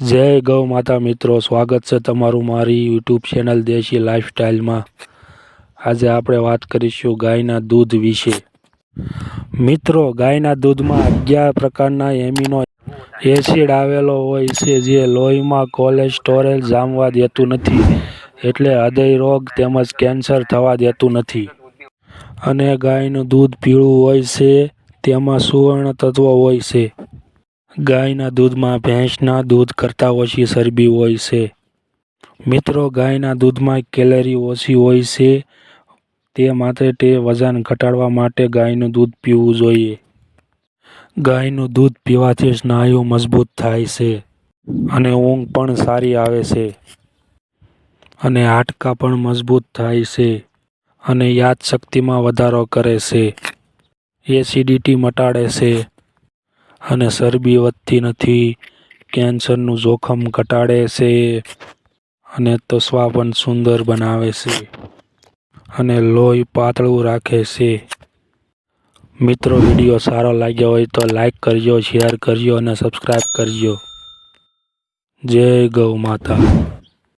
જય ગૌ માતા મિત્રો, સ્વાગત છે તમારું મારી યુટ્યુબ ચેનલ દેશી લાઇફસ્ટાઈલમાં આજે આપણે વાત કરીશું ગાયના દૂધ વિશે. મિત્રો, ગાયના દૂધમાં અગિયાર પ્રકારના એમિનો એસિડ આવેલો હોય છે, જે લોહીમાં કોલેસ્ટોરેલ જામવા દેતું નથી, એટલે હૃદય રોગ તેમજ કેન્સર થવા દેતું નથી. અને ગાયનું દૂધ પીળું હોય છે, તેમાં સુવર્ણ તત્વો હોય છે. ગાયના દૂધમાં ભેંસના દૂધ કરતાં ઓછી ચરબી હોય છે. મિત્રો, ગાયના દૂધમાં કેલરી ઓછી હોય છે, તે માટે તે વજન ઘટાડવા માટે ગાયનું દૂધ પીવું જોઈએ. ગાયનું દૂધ પીવાથી સ્નાયુ મજબૂત થાય છે અને ઊંઘ પણ સારી આવે છે અને હાડકાં પણ મજબૂત થાય છે અને યાદશક્તિમાં વધારો કરે છે. એસિડિટી મટાડે છે અને ચરબી વધતી નથી. કેન્સરનું જોખમ ઘટાડે છે અને ત્વચા પણ સુંદર બનાવે છે અને લોહી પાતળું રાખે છે. મિત્રો, વીડિયો સારો લાગ્યો હોય તો લાઈક કરજો, શેર કરજો અને સબસ્ક્રાઈબ કરજો. જય ગૌ માતા.